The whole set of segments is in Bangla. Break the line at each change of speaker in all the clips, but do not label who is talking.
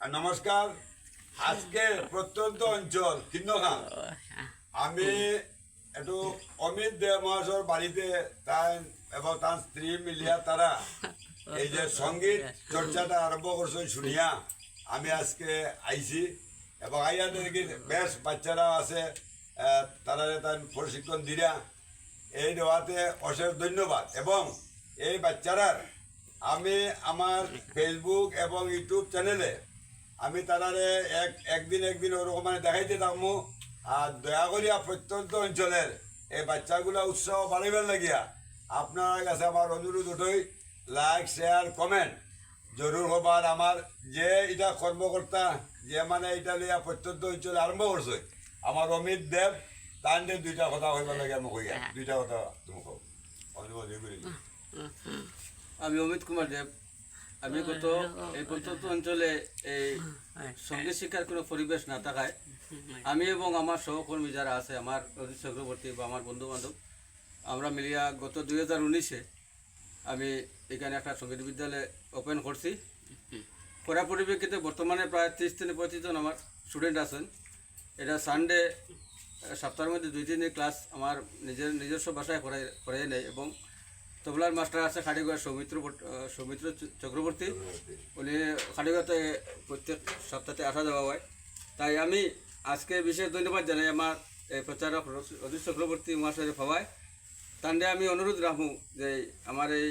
নমস্কার। আজকে প্রত্যন্ত অঞ্চল কিন্নখান আমি একটু অমিত দে মহাশয় বাড়িতে তাই এবং তার স্ত্রী মিলিয়া তারা এই যে সংগীত চর্চাটা আরম্ভ করছে শুনিয়া আমি আজকে আইছি এবং আইয়া দেখি বেশ বাচ্চারা আছে তারা তাই প্রশিক্ষণ দিরা। এই দেওয়াতে অশেষ ধন্যবাদ এবং এই বাচ্চারার আমি আমার ফেসবুক এবং ইউটিউব চ্যানেলে আমি তারারে এক একদিন একদিন ওরকম মানে দেখাইতে থাকব আর দয়া করিয়া প্রত্যন্ত অঞ্চলের এই বাচ্চাগুলা উৎসাহ বাড়িবার লাগিয়া আপনার কাছে আমার অনুরোধ উঠই লাইক শেয়ার কমেন্ট জরুর হবার আমার যে এটা কর্মকর্তা যে মানে এটা লিয়া প্রত্যন্ত অঞ্চলে আরম্ভ করছে আমার অমিত দেব তার দুইটা কথা কইবার লাগে আমি কইয়া দুইটা কথা তুমি কও। করি
আমি অমিত কুমার দেব। আমি গত এই প্রত্যন্ত অঞ্চলে এই সংগীত শিক্ষার কোনো পরিবেশ না থাকায় আমি এবং আমার সহকর্মী যারা আছে আমার চক্রবর্তী বা আমার বন্ধু বান্ধব আমরা মিলিয়া গত দুই হাজার উনিশে আমি এখানে একটা সংগীত বিদ্যালয় ওপেন করছি। করার পরিপ্রেক্ষিতে বর্তমানে প্রায় ত্রিশ থেকে পঁচিশ জন আমার স্টুডেন্ট আছেন। এটা সানডে সপ্তাহের মধ্যে দুই তিন ক্লাস আমার নিজের নিজস্ব ভাষায় করাই করাই নেয় এবং তবলার মাস্টার আছে খাড়িগড় সৌমিত্র সৌমিত্র চক্রবর্তী। উনি খাড়িগড়তে প্রত্যেক সপ্তাহে আসা যাওয়া হয়। তাই আমি আজকে বিশেষ ধন্যবাদ জানাই আমার এই প্রচারক অজিত চক্রবর্তী মহাশয়ের হওয়ায় তান্ডে আমি অনুরোধ রাখব যে আমার এই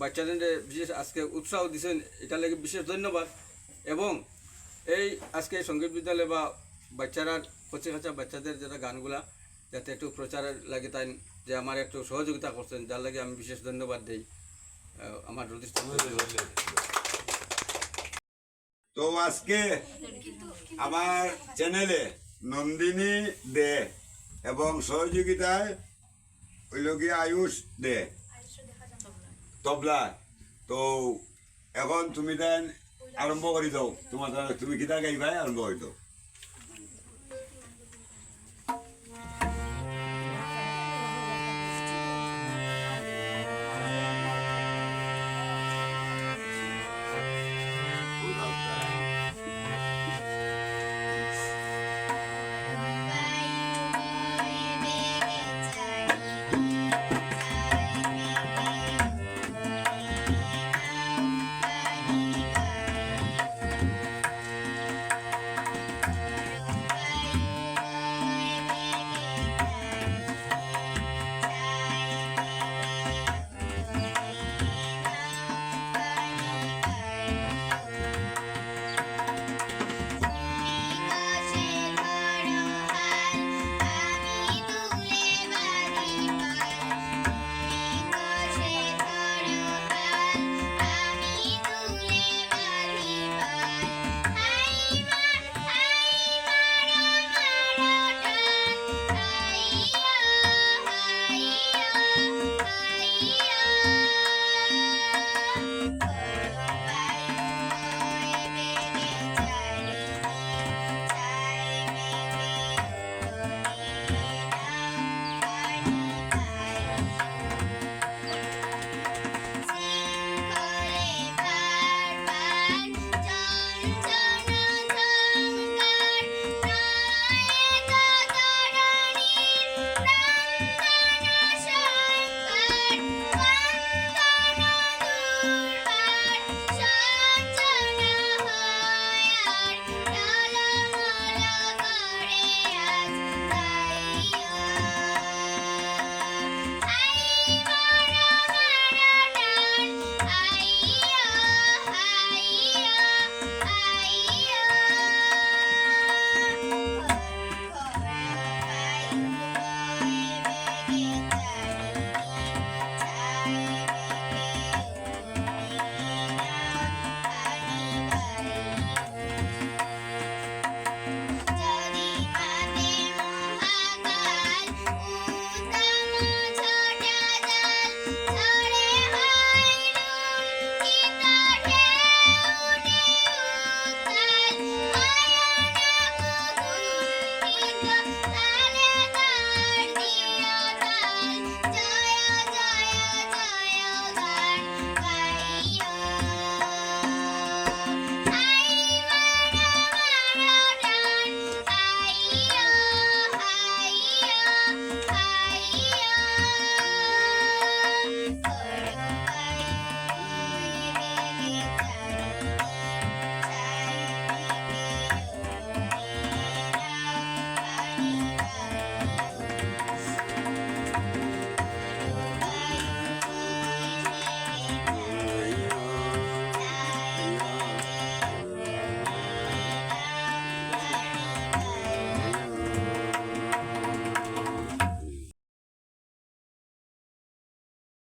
বাচ্চাদের বিশেষ আজকে উৎসাহ দিচ্ছেন এটা লাগে বিশেষ ধন্যবাদ। এবং এই আজকে সংগীত বিদ্যালয় বা বাচ্চারা কচি কাচা বাচ্চাদের যেটা গানগুলা যাতে একটু প্রচারের লাগে তাই যে আমার একটু সহযোগিতা করছেন, যার লাগে আমি বিশেষ ধন্যবাদ দিই। আমার
তো আজকে আমার চ্যানেলে নন্দিনী দে এবং সহযোগিতায় ওই লগিয়া আয়ুষ দে। তবলা, তো এখন তুমি দেন আরম্ভ করে দাও। তোমার তুমি কিতা গাইবাই আরম্ভ করে দাও।